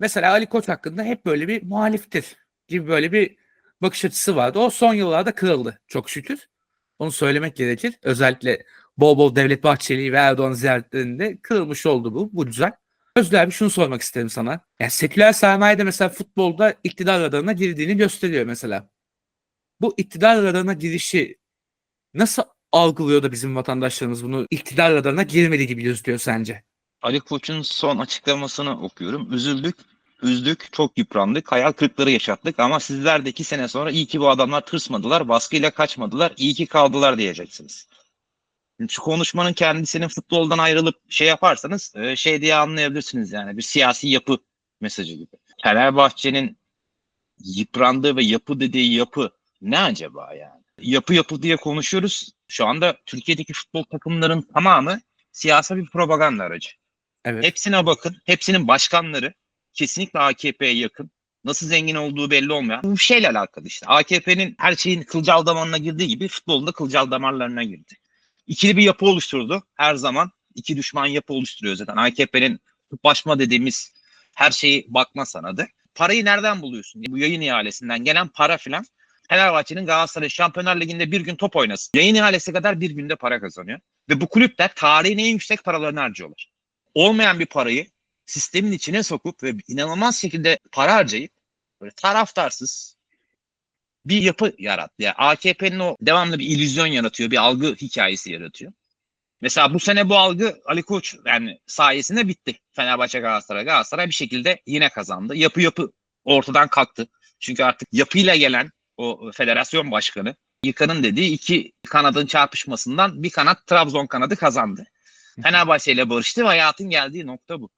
Mesela Ali Koç hakkında hep böyle bir muhaliftir gibi böyle bir bakış açısı vardı. O son yıllarda kırıldı çok şükür. Onu söylemek gerekir. Özellikle bol bol Devlet Bahçeli ve Erdoğan ziyaretlerinde kırılmış oldu bu. Bu güzel. Özgür abi şunu sormak isterim sana. Yani seküler sermaye de mesela futbolda iktidar radarına girdiğini gösteriyor mesela. Bu iktidar radarına girişi nasıl algılıyor da bizim vatandaşlarımız bunu iktidar radarına girmedi gibi gözüküyor sence? Ali Koç'un son açıklamasını okuyorum. Üzüldük, üzdük, çok yıprandık, hayal kırıkları yaşattık ama sizler de iki sene sonra iyi ki bu adamlar tırsmadılar, baskıyla kaçmadılar, iyi ki kaldılar diyeceksiniz. Şu konuşmanın kendisinin futboldan ayrılıp şey yaparsanız e, şey diye anlayabilirsiniz yani bir siyasi yapı mesajı gibi. Fenerbahçe'nin yıprandığı ve yapı dediği yapı ne acaba yani? Yapı yapı diye konuşuyoruz. Şu anda Türkiye'deki futbol takımların tamamı siyasi bir propaganda aracı. Evet. Hepsine bakın. Hepsinin başkanları kesinlikle AKP'ye yakın. Nasıl zengin olduğu belli olmayan. Bu şeyle alakalı işte. AKP'nin her şeyin kılcal damarına girdiği gibi futbolun da kılcal damarlarına girdi. İkili bir yapı oluşturdu her zaman. iki düşman yapı oluşturuyor zaten. AKP'nin kutuplaşma dediğimiz her şeyi bakma sanadı. Parayı nereden buluyorsun? Bu yayın ihalesinden gelen para filan. Fenerbahçe'nin Galatasaray Şampiyonlar Ligi'nde bir gün top oynasın. Yayın ihalesi kadar bir günde para kazanıyor. Ve bu kulüpler tarihin en yüksek paralarını harcıyorlar. Olmayan bir parayı sistemin içine sokup ve inanılmaz şekilde para harcayıp böyle taraftarsız bir yapı yarattı. Yani AKP'nin o devamlı bir illüzyon yaratıyor, bir algı hikayesi yaratıyor. Mesela bu sene bu algı Ali Koç yani sayesinde bitti. Fenerbahçe Galatasaray Galatasaray bir şekilde yine kazandı. Yapı yapı ortadan kalktı. Çünkü artık yapıyla gelen o federasyon başkanı Yıkan'ın dediği iki kanadın çarpışmasından bir kanat Trabzon kanadı kazandı. Fenerbahçe ile barıştı ve hayatın geldiği nokta bu.